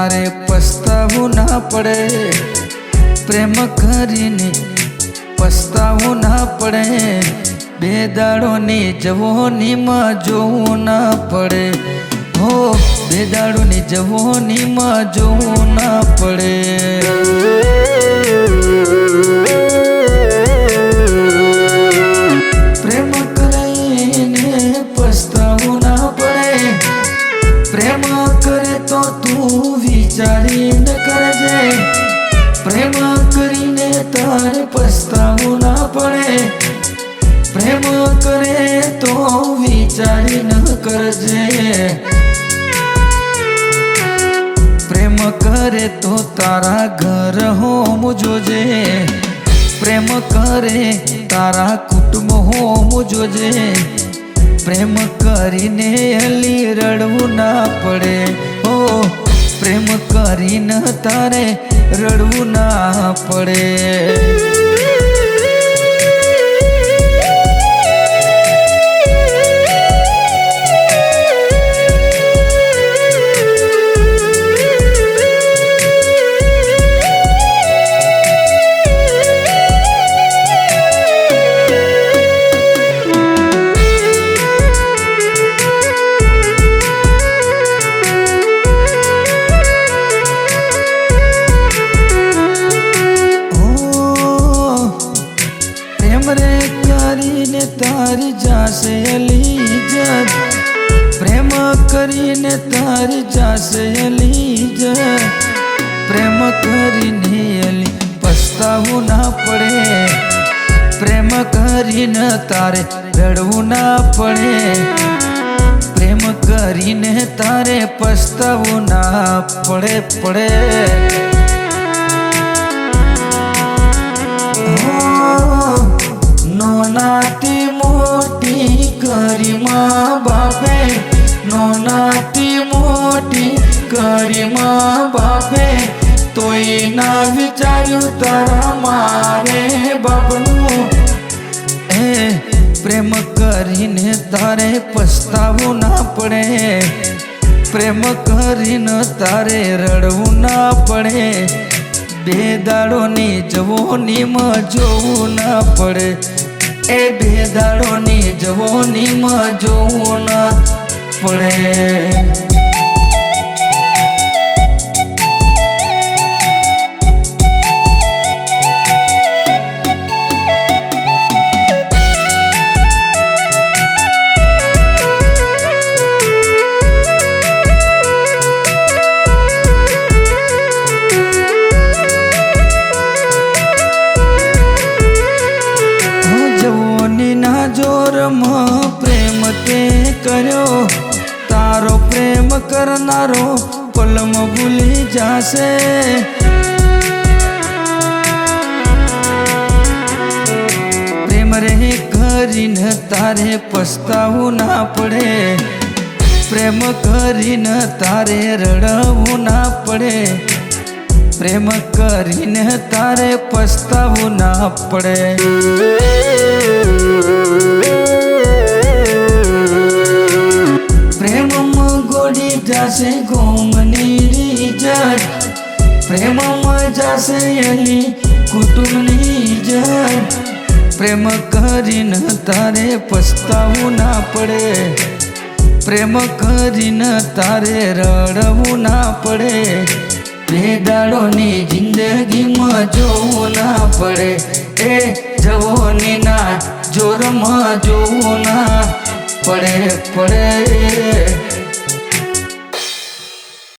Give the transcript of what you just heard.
તારે પસ્તાવું ના પડે, પ્રેમ કરીને પસ્તાવું ના પડે, બે દાડોની જવોનીમાં જોવું ના પડે. હો, બે દાડોની જવોનીમાં જોવું ના પડે. પ્રેમ કરે તો તું વિચારીને કરજે. પ્રેમ કરીને તારે પસ્તાવું ના પડે. પ્રેમ કરે તો વિચારીને કરજે. પ્રેમ કરે તો તારા ઘર હોમ જોજે. પ્રેમ કરે તારા કુટુંબ હોમ જોજે. પ્રેમ કરીને અલી રડવું ના પડે. ઓ પ્રેમ કરીને તારે રડવું ના પડે. કરીને તારી જાશે અલી જત પ્રેમ કરીને અલી પસ્તાવું ના પડે. પ્રેમ કરીને તારે રડવું ના પડે. પ્રેમ કરીને તારે પસ્તાવું ના પડે પડે. નોનાથી મોટી કરી મા બાપે મોટી કરી માં બાપે તોય ના વિચાર્યું તારા મારે બાપનું. એ પ્રેમ કરીને તારે પસ્તાવું ના પડે. પ્રેમ કરીને તારે રડવું ના પડે. બે દાડોની જવોનીમાં જોવું ના પડે. એ બે દાડોની જવોનીમાં જોવું ના પડે. કરનારો પલમ ભૂલી જાશે. પ્રેમ રહે કરીને તારે પસ્તાવું ના પડે. પ્રેમ કરીને તારે રડવું ના પડે. પ્રેમ કરીને તારે પસ્તાવું ના પડે. જાશે ગોમની રીજર પ્રેમમાં જાશે એની કુટુંબની જર પ્રેમ કરીને તારે પસ્તાવું ના પડે. પ્રેમ કરીને તારે રડવું ના પડે. બે દાડોની જિંદગીમાં જોવું ના પડે. એ જવોનીના જોરમાં જોવું ના પડે પડે.